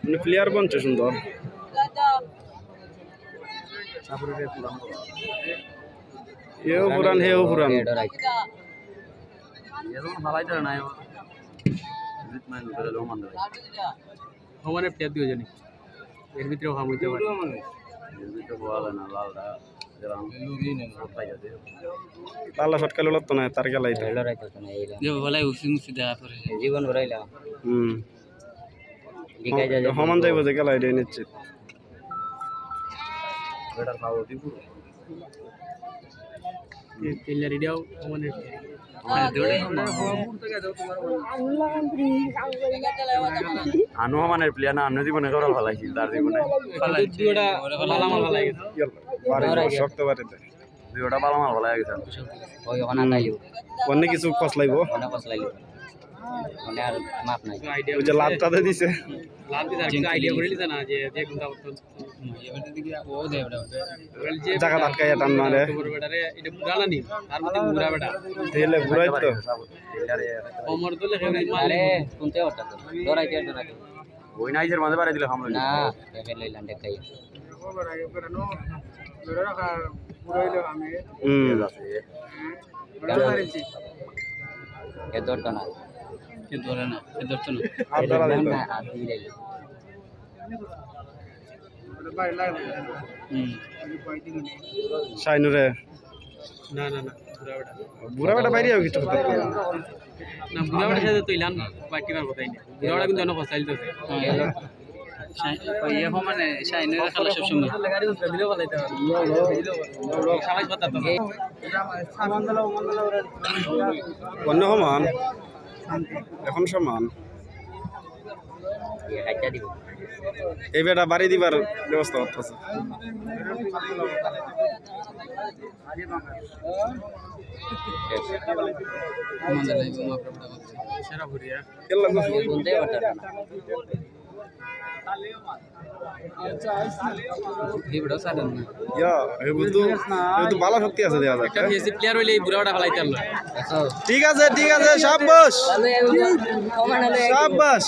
মানে প্লেয়ার বনছে সুন্দর। এও পুরান হেও পুরান। সমানে প্লেয়ার দুজনে এর ভিতরে হাম হইতে পারে। পাল্লা ফটকা লোলা তো না তার গেলাই তো। যে বলাই উসি মুসি দেখা করে। জীবন ভরাইলাম। হুম। সমান যাইব যে গেলাই দিয়ে নিশ্চিত। সমানে। আনুমানের প্লেয়ার না আনু জীবনে করা ভালো লাগছিল তার জীবনে। দুটা মালামাল ভালো লাগে। পারে শক্ত পারে দুইটা পালামাল ভালো লাগছে ওই ওখানে তাইলিও অনেক কিছু কষ্ট লাগল মানে আর মাপ নাই। ওই যে লাভটাতে দিছে। লাভ দিতে আর কিছু আইডিয়া করে নিতে না যে যে কোনটা ও দে ওটা যে জায়গা আটকাইয়া টান মারে বেটারে এটা বুড়ালা নি তার মধ্যে বুড়া। বেটা দিলে ঘুরাই তো। ওমর দলে খেলে আরে শুনতে ওটা তো। ডরাইতে ডরাইতে ওই নাইজের মাঝে বাড়াই দিলে হামলা না দেখে লইলাম দেখাই। হুম। এ দরটা না ধরে না এ ধরতো না ধরা না হাত দিয়ে লাইলো শাইনুরে। না না না বুড়া বেটা বাইরে কিছু পারে। না। বুড়া বেটার সাথে তো ইলাম বাকি বার কথাই না বুড়া বেটা কিন্তু অনেক ফসাইল তো মানে শাইনের খেলা সব সময় দিলেও ভালো হইতে পারে সবাই কথা তো। অন্য সমান এখন সমান। এই বেটা বাড়ি দিবার ব্যবস্থা করতেছে। সেরা ভরিয়া এই সাডন ইয়া তো ভালো শক্তি আছে দেয়া একটা যাক প্লেয়ার হইলে এই বুড়া বেটা ফেলাইতে পারল। ঠিক আছে ঠিক আছে সব বস সব বস